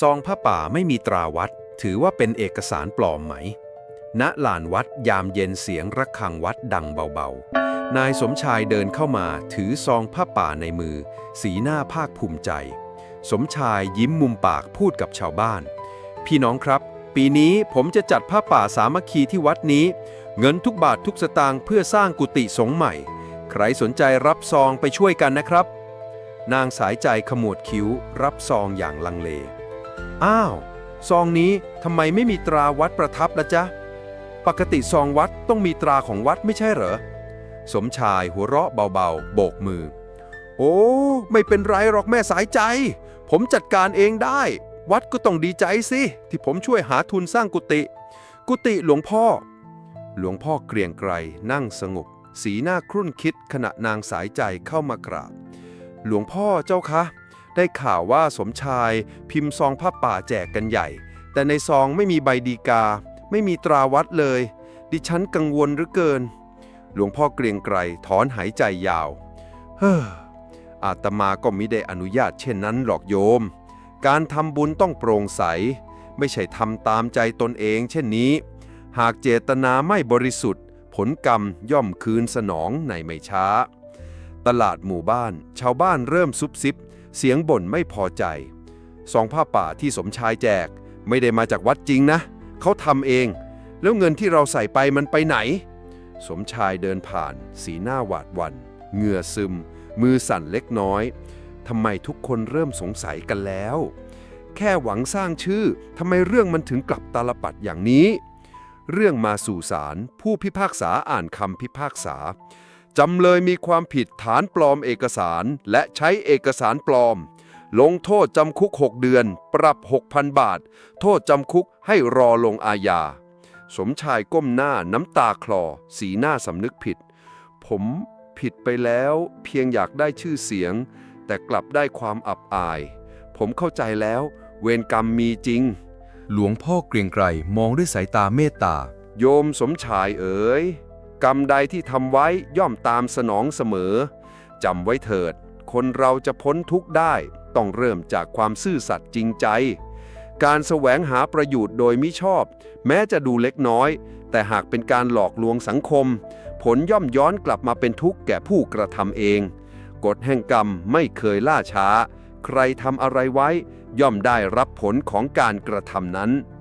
ซองผ้าป่าไม่มีตราวัด ถือว่าเป็นเอกสารปลอมไหม ณลานวัดยามเย็นเสียงระฆังวัดดังเบาๆ นายสมชายเดินเข้ามาถือซองผ้าป่าในมือ สีหน้าภาคภูมิใจ สมชายยิ้มมุมปากพูดกับชาวบ้าน พี่น้องครับ ปีนี้ผมจะจัดผ้าป่าสามัคคีที่วัดนี้ เงินทุกบาททุกสตางค์เพื่อสร้างกุฏิสงฆ์ใหม่ ใครสนใจรับซองไปช่วยกันนะครับ นางสายใจขมวดคิ้วรับซองอย่างลังเล อ้าว ซองนี้ทำไมไม่มีตราวัดประทับละจ๊ะ ปกติซองวัดต้องมีตราของวัดไม่ใช่เหรอ สมชายหัวเราะเบาๆ โบกมือ โอ้ ไม่เป็นไรหรอกแม่สายใจ ผมจัดการเองได้ วัดก็ต้องดีใจสิ ที่ผมช่วยหาทุนสร้างกุฏิ กุฏิหลวงพ่อ หลวงพ่อเกรียงไกรนั่งสงบ สีหน้าครุ่นคิดขณะนางสายใจเข้ามากราบ หลวงพ่อเจ้าคะ ได้ข่าวว่าสมชาย พิมพ์ซองผ้าป่าแจกกันใหญ่ แต่ในซองไม่มีใบดีกา ไม่มีตราวัดเลย ดิฉันกังวลเหลือเกิน หลวงพ่อเกรียงไกรถอนหายใจยาว เฮ้ออาตมาก็มิได้อนุญาตเช่นนั้นหรอกโยม การทำบุญต้องโปร่งใส ไม่ใช่ทำตามใจตนเองเช่นนี้ หากเจตนาไม่บริสุทธิ์ ผลกรรมย่อมคืนสนองในไม่ช้า ตลาดหมู่บ้าน ชาวบ้านเริ่มซุบซิบ เสียงบ่นไม่พอใจซองผ้าป่าที่สมชายแจก ไม่ได้มาจากวัดจริงนะ เขาทำเอง แล้วเงินที่เราใส่ไปมันไปไหน สมชายเดินผ่าน สีหน้าหวาดหวันเหงื่อซึม มือสั่นเล็กน้อยทำไมทุกคนเริ่มสงสัยกันแล้ว แค่หวังสร้างชื่อทำไมเรื่องมันถึงกลับตาลปัดอย่างนี้ เรื่องมาสู่ศาลผู้พิพากษาอ่านคำพิพากษา จำเลยมีความผิดฐานปลอมเอกสาร และใช้เอกสารปลอม ลงโทษจำคุก 6 เดือน ปรับ 6,000 บาท โทษจำคุกให้รอลงอาญา สมชายก้มหน้าน้ำตาคลอ สีหน้าสำนึกผิด ผมผิดไปแล้วเพียงอยากได้ชื่อเสียง แต่กลับได้ความอับอาย ผมเข้าใจแล้ว เวรกรรมมีจริง หลวงพ่อเกรียงไกรมองด้วยสายตาเมตตา โยมสมชายเอ๋ย กรรมใดที่ทำไว้ย่อมตามสนองเสมอจำไว้เถิด คนเราจะพ้นทุกข์ได้ ต้องเริ่มจากความซื่อสัตย์จริงใจ การแสวงหาประโยชน์โดยมิชอบ แม้จะดูเล็กน้อย แต่หากเป็นการหลอกลวงสังคม ผลย่อมย้อนกลับมาเป็นทุกข์แก่ผู้กระทำเอง กฎแห่งกรรมไม่เคยล่าช้า ใครทำอะไรไว้ ย่อมได้รับผลของการกระทำนั้น